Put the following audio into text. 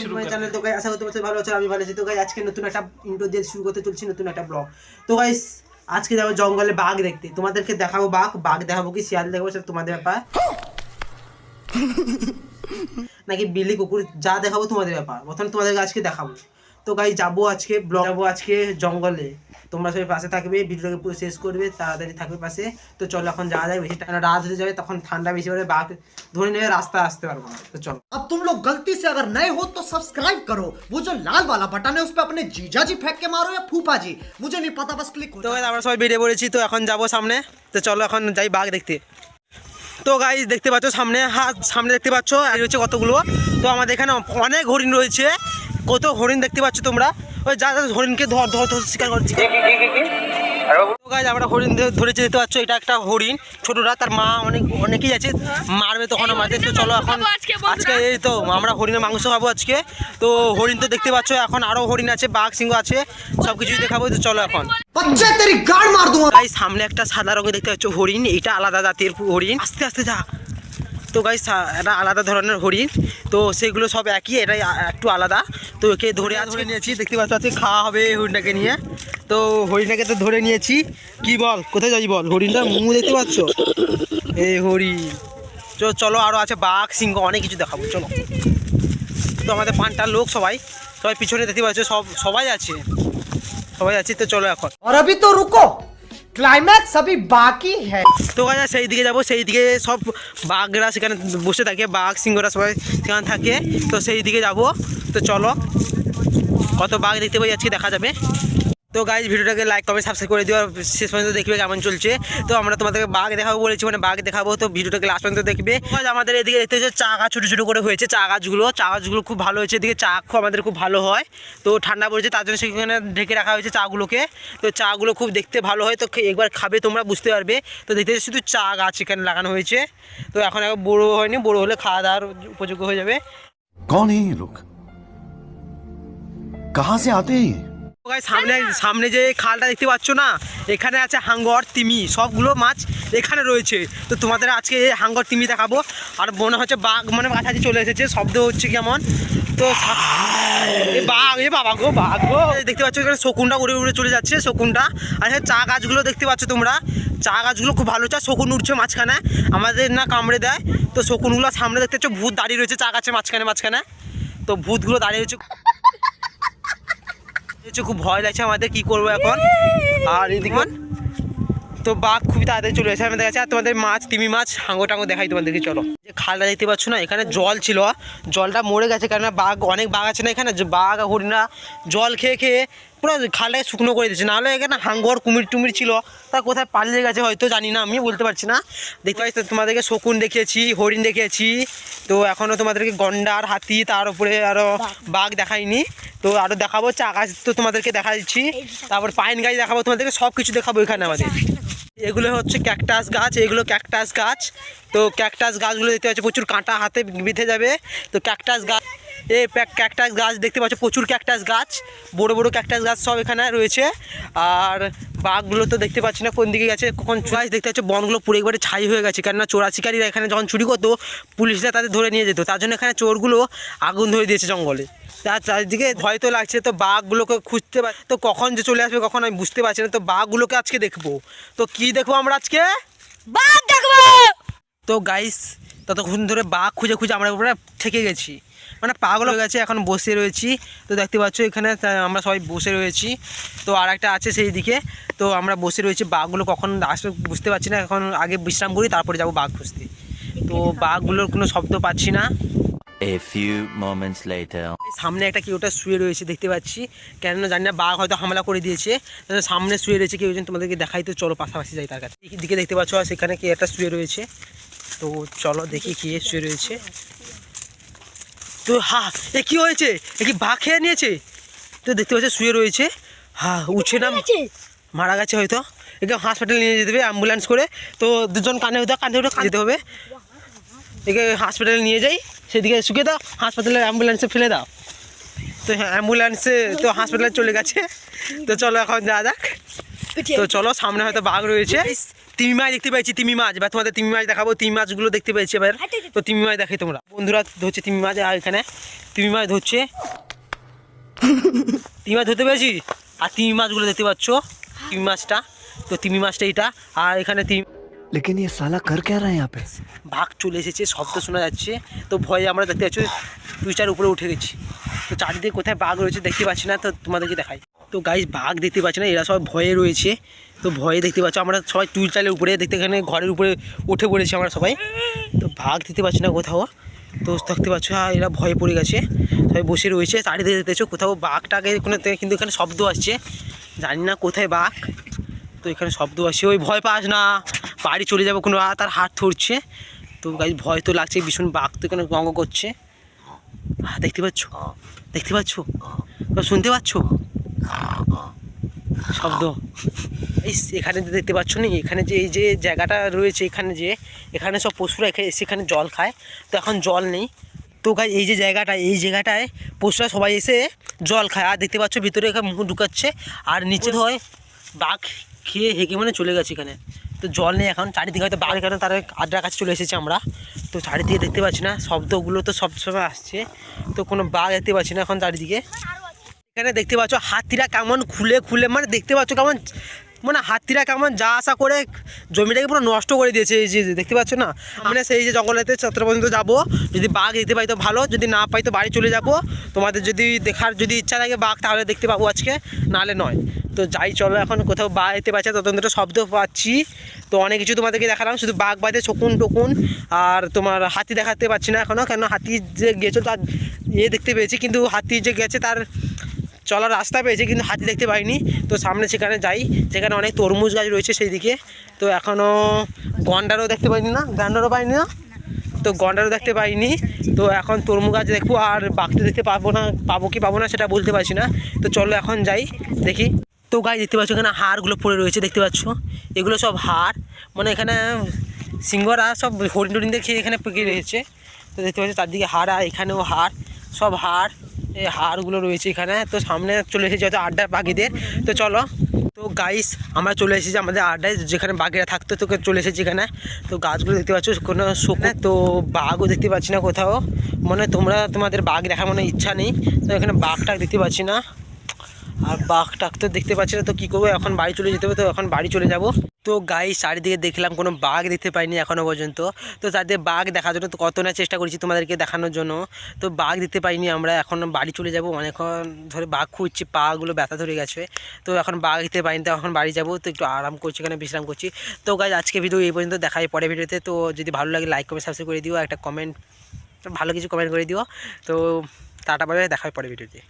শুরু আশা ভালো আমি ভালো আজকে নতুন একটা শুরু করতে নতুন একটা ব্লগ তো আজকে যাব জঙ্গলে বাঘ দেখতে। তোমাদেরকে দেখাবো বাঘ বাঘ দেখাবো কি শিয়াল দেখাবো সেটা তোমাদের ব্যাপার। নাকি বিল্লি কুকুর যা দেখাবো তোমাদের ব্যাপার। প্রথমে তোমাদেরকে আজকে দেখাবো। তো গাই যাব আজকে ব্লগ যাব আজকে জঙ্গলে। তোমরা সবাই পাশে থাকবে ভিডিওটাকে পুরো শেষ করবে তাড়াতাড়ি থাকবে পাশে তো চলো এখন যাওয়া যায় বেশি টাইম রাত হতে যাবে তখন ঠান্ডা বেশি হবে বাঘ ধরে নেবে রাস্তা আসতে পারবো না তো চলো अब तुम लोग गलती से अगर नए हो तो सब्सक्राइब करो वो जो लाल वाला बटन है उस पर अपने जीजा जी फेंक के मारो या फूफा जी मुझे नहीं पता बस क्लिक তো guys, আমরা সবাই বেরিয়ে পড়েছি তো এখন যাব সামনে তো চলো এখন যাই বাঘ দেখতে তো গাইজ দেখতে পাচ্ছ সামনে হাত সামনে দেখতে পাচ্ছ আর রয়েছে কতগুলো তো আমাদের এখানে অনেক হরিণ রয়েছে কত হরিণ দেখতে পাচ্ছ তোমরা যা যা হরিণকে ধর ধর ধর শিকার করছি গাছ আমরা হরিণ ধরেছে দেখতে পাচ্ছ এটা একটা হরিণ ছোটরা তার মা অনেক অনেকেই আছে মারবে তখন আমাদের তো চলো এখন আজকে এই তো আমরা হরিণের মাংস খাব আজকে তো হরিণ তো দেখতে পাচ্ছ এখন আরও হরিণ আছে বাঘ সিংহ আছে সব কিছুই দেখাবো তো চলো এখন। সামনে একটা সাদা রঙে দেখতে পাচ্ছ হরিণ এটা আলাদা জাতির হরিণ। আস্তে আস্তে যা। তো গাই এটা আলাদা ধরনের হরিণ তো সেগুলো সব একই এটাই একটু আলাদা। তো একে ধরে ধরে নিয়েছি দেখতে পাচ্ছি খাওয়া হবে হরিণটাকে নিয়ে। তো হরিণটাকে তো ধরে নিয়েছি। কি বল কোথায় যাই বল? হরিণটা মুহু দেখতে পাচ্ছ? এই হরিণ। চ চলো আরও আছে বাঘ সিংহ অনেক কিছু দেখাবো চলো। তো আমাদের পানটার লোক সবাই সবাই পিছনে দেখতে পাচ্ছ সব সবাই আছে। সবাই আছে তো চলো এখন। আর তো রুকো। ক্লাইম্যাক্স সবই বাকি হ্যাঁ তো কাজ সেই দিকে যাব সেই দিকে সব বাঘরা সেখানে বসে থাকে বাঘ সিংহরা সবাই সেখানে থাকে তো সেই দিকে যাব তো চলো কত বাঘ দেখতে পাই আজকে দেখা যাবে তো গাইজ ভিডিওটাকে লাইক কমেন্ট সাবস্ক্রাইব করে দিও শেষ পর্যন্ত দেখবে কেমন চলছে। তো আমরা তোমাদেরকে বাঘ দেখাবো বলেছি মানে বাঘ দেখাবো, তো ভিডিওটাকে লাস্ট পর্যন্ত দেখবে। আমাদের এদিকে দেখতে হচ্ছে চা গাছ ছোটো ছোটো করে হয়েছে, চা গাছগুলো। চা গাছগুলো খুব ভালো হয়েছে, এদিকে চা খুব আমাদের খুব ভালো হয়। তো ঠান্ডা পড়েছে, তার জন্য সেখানে ঢেকে রাখা হয়েছে চাগুলোকে। তো চাগুলো খুব দেখতে ভালো হয়, তো একবার খাবে তোমরা, বুঝতে পারবে। তো দেখতে শুধু চা গাছ এখানে লাগানো হয়েছে। তো এখন এখন বড়ো হয়নি, বড়ো হলে খাওয়া দাওয়ার উপযোগ্য হয়ে যাবে। কন লোক কাহা সে আতে সামনে সামনে যে খালটা দেখতে পাচ্ছ না এখানে আছে হাঙ্গর তিমি সবগুলো মাছ এখানে রয়েছে। তো তোমাদের আজকে এই হাঙ্গর তিমি দেখাবো। আর মনে হচ্ছে বাঘ মানে কাছাকাছি চলে এসেছে শব্দ হচ্ছে কেমন? তো বাঘ এ বাবা গো বাঘ গো। দেখতে পাচ্ছ এখানে শকুনটা উড়ে উড়ে চলে যাচ্ছে শকুনটা। আর হ্যাঁ চা গাছগুলো দেখতে পাচ্ছ তোমরা। চা গাছগুলো খুব ভালো চা শকুন উঠছে মাঝখানে। আমাদের না কামড়ে দেয়। তো শকুনগুলো সামনে দেখতে পাচ্ছ ভূত দাঁড়িয়ে রয়েছে চা গাছে মাঝখানে মাঝখানে। তো ভূতগুলো দাঁড়িয়ে রয়েছে। হচ্ছে খুব ভয় লাগছে আমাদের কি করব এখন? আর এদিকে তো বাঘ খুবই তাড়াতাড়ি চলে এসে আমাদের কাছে আর তোমাদের মাছ তিমি মাছ হাঙ্গো টাঙ্গো দেখাই তোমাদেরকে চলো। যে খালটা দেখতে পাচ্ছ না এখানে জল ছিল। জলটা মরে গেছে কেননা বাঘ অনেক বাঘ আছে না এখানে। যে বাঘ হরিণা জল খেয়ে খেয়ে পুরো খালটাকে শুকনো করে দিচ্ছে নাহলে এখানে হাঙ্গর কুমির টুমির ছিল। তা কোথায় পালিয়ে গেছে হয়তো জানি না আমি বলতে পারছি না। দেখতে পাচ্ছি তোমাদেরকে শকুন দেখিয়েছি হরিণ দেখিয়েছি। তো এখনও তোমাদেরকে গন্ডার হাতি তার উপরে আরও বাঘ। দেখাইনি। তো আরও দেখাবো চা গাছ তো তোমাদেরকে দেখা দিচ্ছি তারপর পাইন গাছ দেখাবো তোমাদেরকে সব কিছু দেখাবো এখানে আমাদের। এগুলো হচ্ছে ক্যাকটাস গাছ এগুলো ক্যাকটাস গাছ। তো ক্যাকটাস গাছগুলো দেখতে পাচ্ছ প্রচুর কাঁটা হাতে বিঁধে যাবে। তো ক্যাকটাস গাছ এই ক্যাকটাস গাছ দেখতে পাচ্ছ প্রচুর ক্যাকটাস গাছ বড় বড় ক্যাকটাস গাছ সব এখানে রয়েছে। আর বাঘগুলো তো দেখতে পাচ্ছি না কোন দিকে গেছে কখন গাছ দেখতে পাচ্ছ বনগুলো পুরো একবারে ছাই হয়ে গেছে। কেননা চোরা শিকারীরা এখানে যখন চুরি করতো পুলিশরা তাদের ধরে নিয়ে যেত। তার জন্য এখানে চোরগুলো আগুন ধরে দিয়েছে জঙ্গলে। তার চারিদিকে ভয় তো লাগছে তো বাঘগুলোকে খুঁজতে পার তো কখন যে চলে আসবে কখন আমি বুঝতে পারছি না। তো বাঘগুলোকে আজকে দেখব। তো কি দেখব আমরা আজকে? বাঘ দেখব! তো গাইস ততক্ষণ ধরে বাঘ খুঁজে খুঁজে আমরা পুরো থেকে গেছি। মানে পাগল হয়ে গেছে এখন বসে রয়েছি। তো দেখতে পাচ্ছ এখানে আমরা সবাই বসে রয়েছি। তো আর একটা আছে সেই দিকে। তো আমরা বসে রয়েছি। বাঘগুলো কখন আসবে বুঝতে পারছি না। এখন আগে বিশ্রাম করি তারপরে যাব বাঘ খুঁজতে। তো বাঘগুলোর কোনো শব্দ পাচ্ছি না। A few moments later. সামনে একটা কেউ ওটা শুয়ে রয়েছে দেখতে পাচ্ছি। কেননা জানি না বাঘ হয়তো হামলা করে দিয়েছে। সামনে শুয়ে রয়েছে কেউ তোমাদেরকে দেখাই তো চলো পাশাপাশি যাই তার কাছে। দিকে দেখতে পাচ্ছ আর সেখানে কে একটা শুয়ে রয়েছে। তো চলো দেখি কে শুয়ে রয়েছে। তো হা এ কি হয়েছে? এ কি বাঘ খেয়ে নিয়েছে? তো দেখতে পাচ্ছ শুয়ে রয়েছে। হা উঠছে না। মারা গেছে। হয়তো। একে হাসপাতালে নিয়ে যেতে হবে অ্যাম্বুলেন্স করে। তো দুজন কানে হতে কাঁধে উঠে যেতে হবে। একে হাসপাতালে নিয়ে যাই। সেদিকে শুকে দাও হাসপাতালের অ্যাম্বুলেন্সে ফেলে দাও। তো হ্যাঁ অ্যাম্বুলেন্সে তো হাসপাতালে চলে গেছে। তো চলো এখন যাওয়া যাক। তো চলো সামনে হয়তো বাঘ রয়েছে। তিমি মাছ দেখতে পাচ্ছি তিমি মাছ। বা তোমাদের তিমি মাছ দেখাবো তিমি মাছগুলো দেখতে পাচ্ছি এবার। আচ্ছা, আচ্ছা। তো তিমি মাছ দেখে তোমরা। বন্ধুরা ধরছে তিমি মাছ আর এখানে তিমি মাছ ধরছে। তিমি মাছ ধরতে পেরেছি? আর তিমি মাছগুলো দেখতে পাচ্ছ তিমি মাছটা। তো তিমি মাছটা এটা আর এখানে তিমি লেকিন ইয়ে সালা কর কে রা ইয়াহ পে ভাগ চলে এসেছে শব্দ শোনা যাচ্ছে। তো ভয়ে আমরা দেখতে পাচ্ছি দুইটার উপরে উঠে গেছি। তো চারিদিকে কোথায় বাঘ রয়েছে দেখতে পাচ্ছি না তো তোমাদেরকে দেখাই। তো গাইজ বাঘ দেখতে পাচ্ছি না এরা সব ভয়ে রয়েছে। তো ভয়ে দেখতে পাচ্ছ আমরা সবাই টুল চালের উপরে দেখতে এখানে ঘরের উপরে উঠে পড়েছি আমরা সবাই। তো বাঘ দেখতে পাচ্ছি না কোথাও। তো দেখতে পাচ্ছ এরা ভয়ে পড়ে গেছে। সবাই বসে রয়েছে চারিদিকে দেখতে পাচ্ছ কোথাও বাঘটাকে কোনো কিন্তু এখানে শব্দ আসছে। জানি না কোথায় বাঘ। তো এখানে শব্দ আসছে ওই ভয় পাস না। বাড়ি চলে যাব কোনো তার হাত ধরছে। তো গাছ ভয় তো লাগছে ভীষণ বাঘ তো এখানে গঙ্গ করছে। আহ, দেখতে পাচ্ছ? দেখতে পাচ্ছ? শুনতে পাচ্ছ? শব্দ। এই এখানে যে দেখতে পাচ্ছ না, এখানে যে এই যে জায়গাটা রয়েছে এখানে যে, এখানে সব পশুরা এখানে জল খায়। তো এখন জল নেই। তো গাই, এই যে জায়গাটা, এই জায়গাটায় পশুরা সবাই এসে জল খায়। আর দেখতে পাচ্ছ ভিতরে এখানে মুখ ঢুকাচ্ছে। আর নিচে হয় বাঘ খেয়ে হেঁকে মানে চলে গেছে এখানে। তো জল নেই এখন। চারিদিকে হয়তো বাঘ এখানে তার আড্ডার কাছে চলে এসেছে আমরা। তো চারিদিকে দেখতে পাচ্ছি না, শব্দগুলো তো সব সময় আসছে। তো কোনো বাঘ দেখতে পাচ্ছি না এখন চারিদিকে। এখানে দেখতে পাচ্ছ, হাতিরা কেমন খুলে খুলে মানে দেখতে পাচ্ছ কেমন মানে হাতিরা কেমন যা আশা করে জমিটাকে পুরো নষ্ট করে দিয়েছে, এই যে দেখতে পাচ্ছ না? মানে সেই যে জঙ্গলেতে চত্র পর্যন্ত যাব, যদি বাঘ দেখতে পাই তো ভালো, যদি না পাই তো বাড়ি চলে যাব। তোমাদের যদি দেখার যদি ইচ্ছা থাকে বাঘ, তাহলে দেখতে পাবো আজকে, নাহলে নয়। তো যাই, চলো এখন কোথাও বাঘ দেখতে পাচ্ছে ততক্ষণ শব্দ পাচ্ছি। তো অনেক কিছু তোমাদেরকে দেখালাম, শুধু বাঘ বাদে শকুন টকুন, আর তোমার হাতি দেখাতে পাচ্ছি না এখনও কেন হাতি যে গেছো তার ইয়ে দেখতে পেয়েছি, কিন্তু হাতি যে গেছে তার চলার রাস্তা পেয়েছে কিন্তু হাতি দেখতে পাইনি। তো সামনে সেখানে যাই, সেখানে অনেক তরমুজ গাছ রয়েছে সেই দিকে তো এখনও গন্ডারও দেখতে পাইনি না, গন্ডারও পাইনি না? তো গন্ডারও দেখতে পাইনি। তো এখন তরমুজ গাছ দেখব আর বাঘটা দেখতে পাবো না, পাবো কি পাবো না সেটা বলতে পারছি না। তো চলো এখন যাই, দেখি। তো গাছ দেখতে পাচ্ছ এখানে হাড়গুলো পড়ে রয়েছে, দেখতে পাচ্ছ? এগুলো সব হাড় মানে এখানে সিংহরা সব হরিণ টরিনদের খেয়ে এখানে পেকে রয়েছে। তো দেখতে পাচ্ছ চারদিকে হাড় আর এখানেও হাড়, সব হাড়। এই হাড়গুলো রয়েছে এখানে। তো সামনে চলে এসেছি হয়তো আড্ডা বাঘিদের তো চলো, তো গাইস আমরা চলে এসেছি আমাদের আড্ডায়। যেখানে বাঘেরা থাকতো, তো চলে এসেছি এখানে। তো গাছগুলো দেখতে পাচ্ছ, কোনো শুকনো তো বাঘও দেখতে পাচ্ছি না কোথাও। মানে তোমরা তোমাদের বাঘ দেখার মনে ইচ্ছা নেই। তো এখানে বাঘটা দেখতে পাচ্ছি না। আর বাঘ টাক তো দেখতে পাচ্ছি না, তো কী করব? এখন বাড়ি চলে যেতে হবে, তো এখন বাড়ি চলে যাব। তো গাই চারিদিকে দেখলাম কোনো বাঘ দেখতে পাইনি এখনও পর্যন্ত। তো তাদের বাঘ দেখার জন্য তো কত না চেষ্টা করেছি তোমাদেরকে দেখানোর জন্য। তো বাঘ দেখতে পাইনি আমরা, এখন বাড়ি চলে যাব। অনেকক্ষণ ধরে বাঘ খুঁজছি, পাগুলো ব্যথা ধরে গেছে। তো এখন বাঘ দেখতে পাইনি, তো এখন বাড়ি যাব। তো একটু আরাম করছি, এখানে বিশ্রাম করছি। তো গাই আজকে ভিডিও এই পর্যন্ত, দেখাই পরে ভিডিওতে তো। যদি ভালো লাগে লাইক কমেন্ট সাবস্ক্রাইব করে দিও। একটা কমেন্ট ভালো কিছু কমেন্ট করে দিও। তো টাটা পাবে দেখা হয় পরে ভিডিওতে